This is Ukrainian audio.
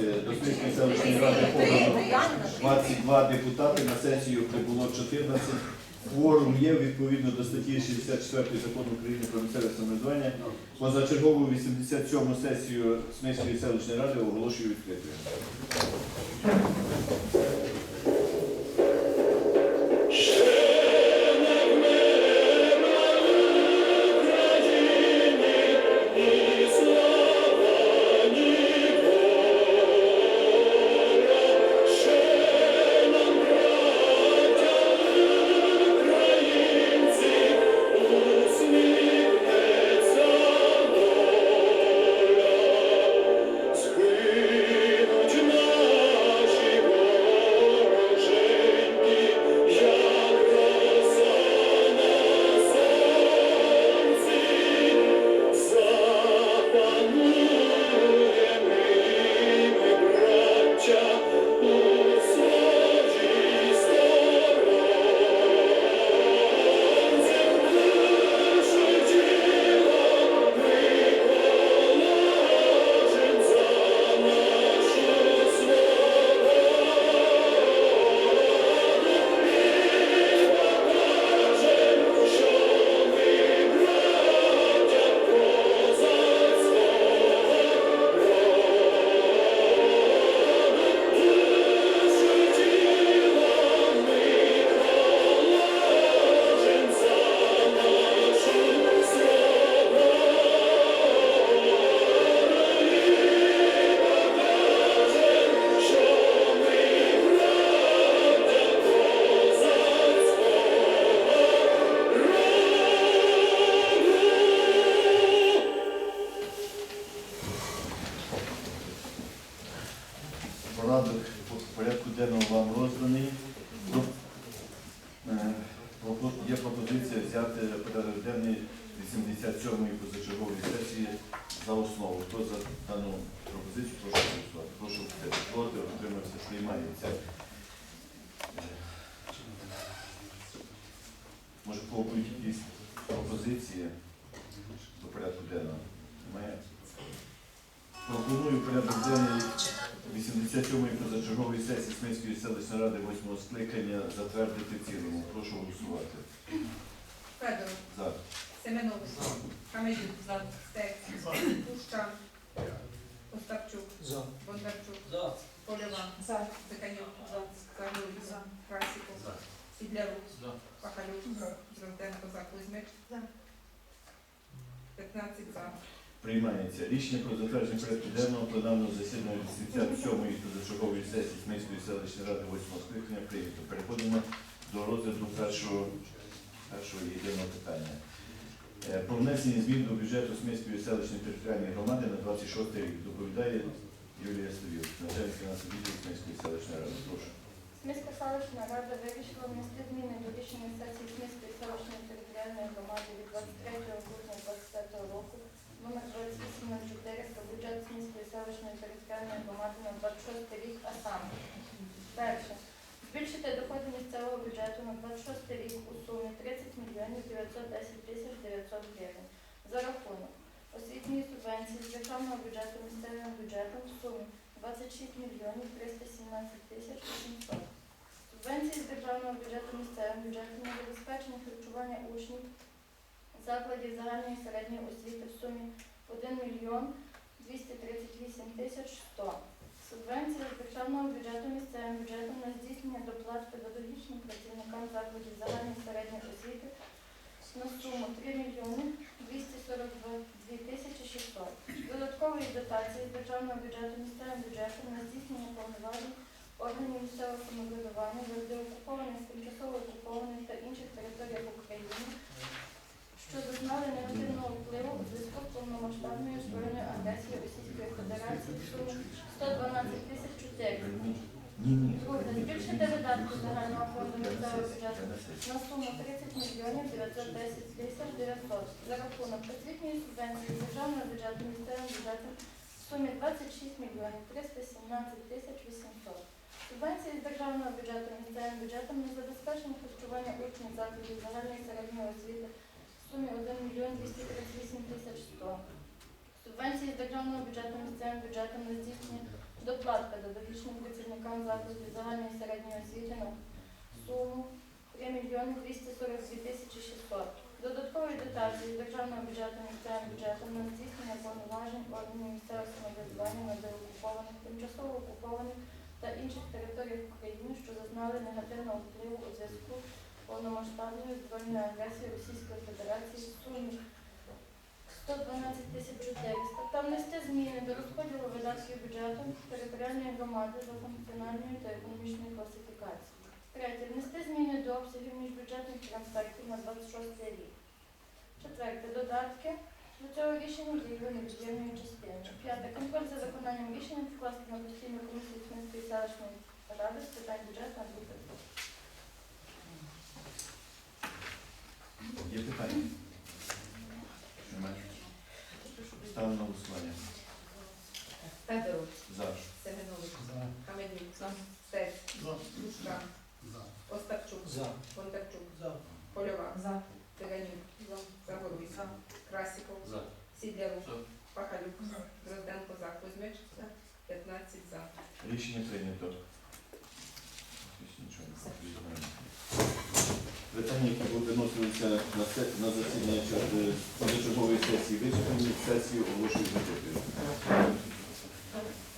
До Смільської селищної ради подано 22 депутати, на сесію прибуло 14. Кворум є відповідно до статті 64 закону України про місцеве самоврядування. Позачергову 87 сесію Смільської селищної ради оголошую відкритою. Денного вам розданий. Про- е, Є пропозиція взяти порядок денний 87-ї позачергової сесії за основу. Хто за дану пропозицію, прошу голосувати. Прошу проти, утримався, приймається. Е, Може, кого якісь пропозиції до порядку денного? Пропоную порядок денний 87-ї позачергової сесії Смільської селищної ради 8 скликання затвердити в цілому. Прошу голосувати. Федоров, За. Семенович, За. Стець, Пуща, Остапчук, Бондарчук, Польова, Циканюк, За. Красіков, Сідлярук, Пахалюк, Золотенко, за Кузьмич, 15 за. Приймається рішення про затвердження порядку денного пленарного засідання 87-ї позачергової сесії Смільської селищної ради 8 скликання прийнято. Переходимо до розгляду першого, першого єдиного питання. Е, Про внесення змін до бюджету Смільської селищної територіальної громади на 26 рік. Доповідає Юлія Стовіл, начальник фінансового відділу Смільської селищної ради. Прошу. Сміська селищна рада вирішила внести зміни до рішення сесії Сміської селищної територіальної громади від 23 грудня 2025 року номер 2804 про бюджет Сміської селищної територіальної громади на 26 рік, а саме перше. Збільшити доходи місцевого бюджету на 26 рік у сумі 30 мільйонів 910 тисяч 900 гривень за рахунок освітньої субвенції з державного бюджету місцевим бюджетом в сумі 26 мільйонів 317 тисяч 800. Субвенції з державного бюджету місцевим бюджетом на забезпечення харчування учнів закладів загальної середньої освіти в сумі 1 мільйон 238 тисяч 100. Субвенція з державного бюджету місцевим бюджетом на здійснення доплат педагогічним працівникам закладів загальної середньої освіти на суму 3 мільйони 242 тисячі 600. Додаткової дотації з державного бюджету місцевим бюджетом на здійснення повноважень органів місцевого самоврядування в деокупованих, тимчасово окупованих та інших територіях України, що зазнали негативного впливу у зв'язку з повномасштабною збройною агресією Російської Федерації в сумі 112 тисяч 4. Ні, ні. Друге, загального фонду місцевого бюджету на суму 30 мільйонів 910 тисяч 900 за рахунок освітньої субвенції державного бюджету місцевим бюджетом в сумі 26 мільйонів 317 тисяч 800. Субвенції з державного бюджету місцевим бюджетом на забезпечення харчування учнів закладів загальної середньої освіти в сумі 1 мільйон 238 тисяч 100. Субвенції з державного бюджету місцевим бюджетом на здійснення Доплатка до працівникам закладів загальної середньої освіти на суму 3 мільйони 242 тисячі 600. Додаткової дотації державного бюджету місцевим бюджетом на здійснення повноважень органів місцевого самоврядування на деокупованих, тимчасово окупованих та інших територіях України, що зазнали негативного впливу у зв'язку з повномасштабною збройною агресією Російської Федерації в сумі 112 тисяч 400 та внести зміни до розподілу видатків бюджету територіальної громади за функціональною та економічною класифікацією. Третє. Внести зміни до обсягів міжбюджетних трансфертів на 26 рік. Четверте. Додатки до цього рішення діяли невід'ємною частиною. П'яте. Контроль за виконанням рішення вкласти на постійну комісію Смільської селищної ради з питань бюджету на Є питання? Федорук, За. Семенович, За. Каменюк, Стець, Дужка, Остапчук, За. Бондарчук, За. Польова, Циганюк, Загоруй, За. Красіков, Сідлярук, Пахалюк, За. Дрозденко, за, Кузьмич, За. 15 за. Рішення прийнято. Питання, які виносилися на, на засідання позачергової сесії, вичерпані сесії оголошую закритою. Okay.